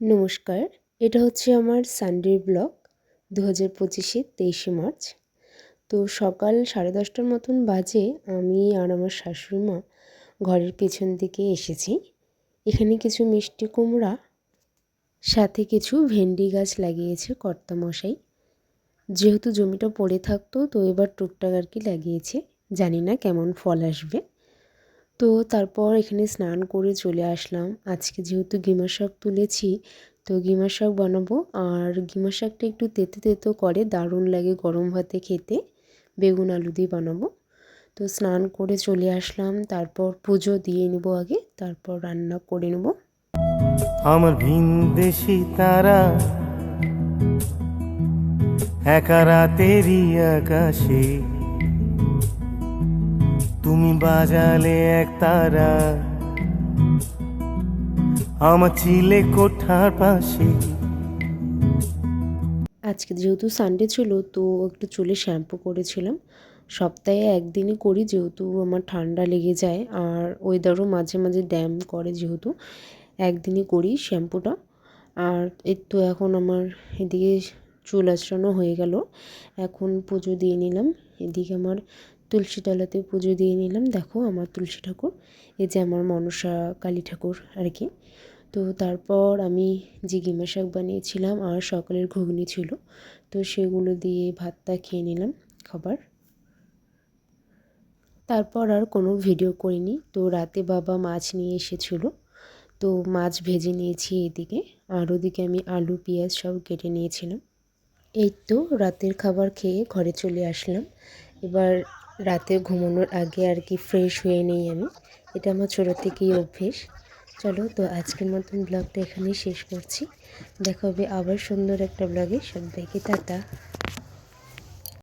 নমস্কার, এটা হচ্ছে আমার সানডের ব্লগ দু হাজার পঁচিশে তেইশে মার্চ। তো সকাল সাড়ে দশটার মতন বাজে আমি আর আমার শাশুড়ি মা ঘরের পেছন দিকে এসেছি। এখানে কিছু মিষ্টি কুমড়া, সাথে কিছু ভেন্ডি গাছ লাগিয়েছে কর্তামশাই। যেহেতু জমিটা পড়ে থাকতো, তো এবার টুকটাক আর কি লাগিয়েছে, জানি না কেমন ফল আসবে। তো তারপর এখানে স্নান করে চলে আসলাম। আজকে যেহেতু গিমা শাক তুলেছি, তো গিমা শাক বানাবো। আর গিমা শাকটা একটু তেতে তেতো করে, দারুণ লাগে গরম ভাতে খেতে। বেগুন আলু দিয়ে বানাবো। তো স্নান করে চলে আসলাম। তারপর পুজো দিয়ে নেব আগে, তারপর রান্না করে নেব। আমার ভিনদেশি তারা, একা রাতেরই আকাশে। তুমি বাজালে এক তারা। আমার চিলে কোঠার পাশে। আজকে যেহেতু সানডে ছিল, তো একটু চুলে শ্যাম্পু করেছিলাম। সপ্তাহে একদিনই করি, যেহেতু আমার ঠান্ডা লেগে যায়। আর ওয়েদারও মাঝে মাঝে ড্যাম করে যেহেতু। একদিনই করি শ্যাম্পুটা আর এই তো এখন আমার এদিকে চুল আঁচড়ানো হয়ে গেল। এখন পুজো দিয়ে নিলাম। এদিকে আমার তুলসী তলাতে পুজো দিয়ে নিলাম। দেখো আমার তুলসী ঠাকুর, এই যে আমার মনসা কালী ঠাকুর আর কি। তো তারপর আমি যে গিমা শাক বানিয়েছিলাম আর সকালের ঘুগনি ছিল। তো সেগুলো দিয়ে ভাতটা খেয়ে নিলাম খাবার। তারপর আর কোনো ভিডিও করিনি। তো রাতে বাবা মাছ নিয়ে এসেছিল। তো মাছ ভেজে নিয়েছি এদিকে। আর ওদিকে আমি আলু, পেঁয়াজ সব কেটে নিয়েছিলাম। এই তো রাতের খাবার খেয়ে ঘরে চলে আসলাম। এবার রাতে ঘুমানোর আগে আর কি ফ্রেশ হয়ে নেই আমি। এটা আমার ছোটো থেকেই অভ্যেস। চলো তো আজকের মতন ব্লগটা এখানেই শেষ করছি। দেখা হবে আবার সুন্দর একটা ব্লগে সবাইকে টাটা।